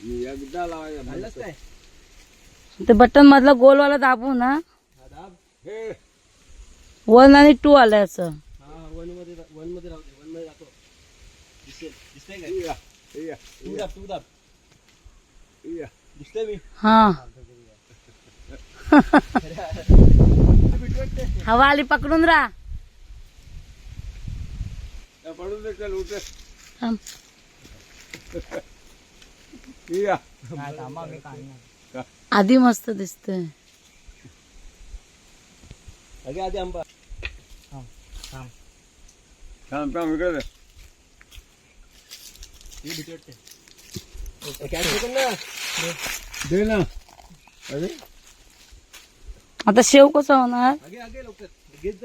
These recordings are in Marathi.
मी एकदा लावायचा घाललास काय ते बटन मधला गोलवाला दाबू ना. हा दाब. हे. वन आणि टू आलंय असं. हा वनमध्ये वनमध्ये राहू दे वनमध्ये राहतो दिसते दिसतंय काय? या, या, तू दाब तू दाब. या. दिसतंय मी. हा. हवा आली पकडून राहा. या, पडून दे चल उठ. थांब. आधी मस्त दिसतोय आता शेव कसा होणार? घेत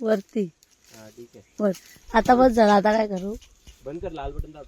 वरती. वर. आता बस झाला आता काय करू? बंद कर लाल बटन दाब.